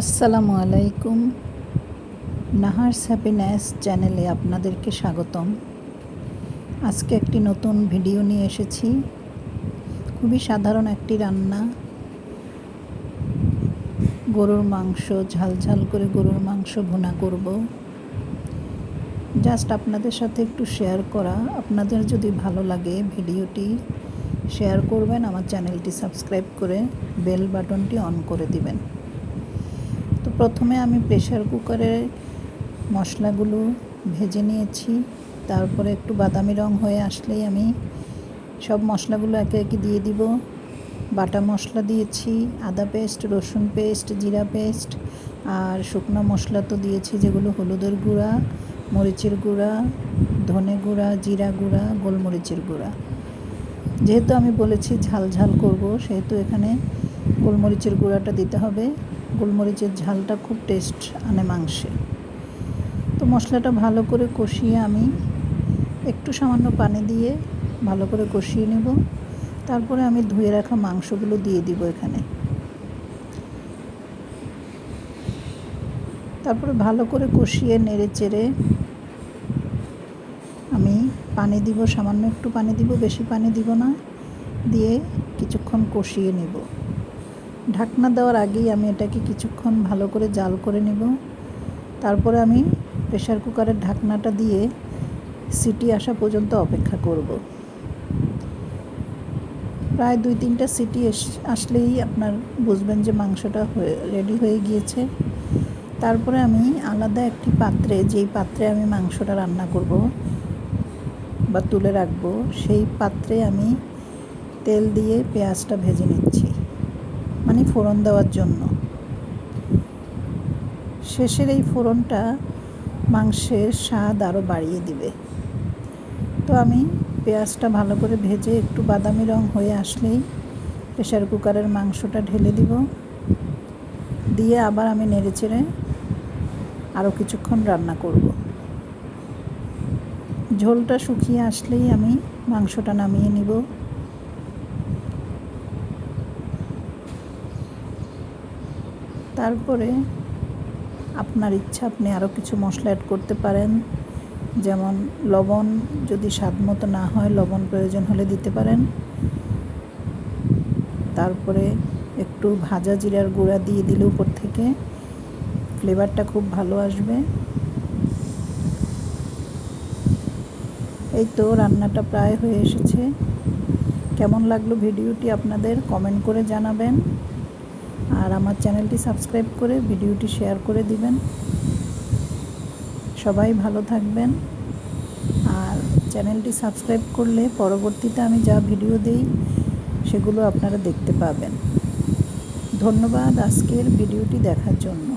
আসসালামু আলাইকুম। নাহার্স হ্যাপিনেস চ্যানেলে আপনাদেরকে স্বাগতম। আজকে একটি নতুন ভিডিও নিয়ে এসেছি। খুবই সাধারণ একটি রান্না। গরুর মাংস, ঝাল ঝাল করে গরুর মাংস ভুনা করব। জাস্ট আপনাদের সাথে একটু শেয়ার করা। আপনাদের যদি ভালো লাগে ভিডিওটি, শেয়ার করবেন, আমার চ্যানেলটি সাবস্ক্রাইব করে বেল বাটনটি অন করে দিবেন। প্রথমে আমি প্রেশার কুকারে মশলাগুলো ভেজে নিয়েছি। তারপরে একটু বাদামি রং হয়ে আসলেই আমি সব মশলাগুলো একে একে দিয়ে দিব। বাটা মশলা দিয়েছি, আদা পেস্ট রসুন পেস্ট জিরা পেস্ট আর শুকনো মশলা তো দিয়েছি, যেগুলো হলুদের গুঁড়া, মরিচের গুঁড়া, ধনে গুঁড়া, জিরা গুঁড়া, গোলমরিচের গুঁড়া। যেহেতু আমি বলেছি ঝাল ঝাল করব, সেহেতু এখানে গোলমরিচের গুঁড়াটা দিতে হবে। গোলমরিচের ঝালটা খুব টেস্ট আনে মাংসে। তো মশলাটা ভালো করে কষিয়ে আমি একটু সামান্য পানি দিয়ে ভালো করে কষিয়ে নেব। তারপরে আমি ধুয়ে রাখা মাংসগুলো দিয়ে দিব এখানে। তারপরে ভালো করে কষিয়ে নেড়ে চেড়ে আমি পানি দিব, সামান্য একটু পানি দিব, বেশি পানি দিব না, দিয়ে কিছুক্ষণ কষিয়ে নেব। ঢাকনা দেওয়ার আগেই আমি এটাকে কিছুক্ষণ ভালো করে জাল করে নেব। তারপরে আমি প্রেশার কুকারের ঢাকনাটা দিয়ে সিটি আসা পর্যন্ত অপেক্ষা করব। প্রায় দুই তিনটা সিটি আসলেই আপনার বুঝবেন যে মাংসটা হয়ে রেডি হয়ে গিয়েছে। তারপরে আমি আলাদা একটি পাত্রে, যেই পাত্রে আমি মাংসটা রান্না করব বা তুলে রাখব, সেই পাত্রে আমি তেল দিয়ে পেঁয়াজটা ভেজে নিচ্ছি। মানে ফোড়ন দেওয়ার জন্য। শেষের এই ফোড়নটা মাংসের স্বাদ আরও বাড়িয়ে দিবে। তো আমি পেঁয়াজটা ভালো করে ভেজে একটু বাদামি রং হয়ে আসলেই প্রেশার কুকারের মাংসটা ঢেলে দিব। দিয়ে আবার আমি নেড়ে চেড়ে আরও কিছুক্ষণ রান্না করব। ঝোলটা শুকিয়ে আসলেই আমি মাংসটা নামিয়ে নিব। তারপরে আপনার ইচ্ছা, আপনি আরও কিছু মশলা অ্যাড করতে পারেন। যেমন লবণ, যদি স্বাদ মতো না হয়, লবণ প্রয়োজন হলে দিতে পারেন। তারপরে একটু ভাজা জিরার গুঁড়া দিয়ে দিলে উপর থেকে ফ্লেভারটা খুব ভালো আসবে। এই তো রান্নাটা প্রায় হয়ে এসেছে। কেমন লাগল ভিডিওটি আপনাদের কমেন্ট করে জানাবেন। আর আমার চ্যানেলটি সাবস্ক্রাইব করে ভিডিওটি শেয়ার করে দিবেন। সবাই ভালো থাকবেন। আর চ্যানেলটি সাবস্ক্রাইব করলে পরবর্তীতে আমি যা ভিডিও দিই, সেগুলো আপনারা দেখতে পাবেন। ধন্যবাদ আজকের ভিডিওটি দেখার জন্য।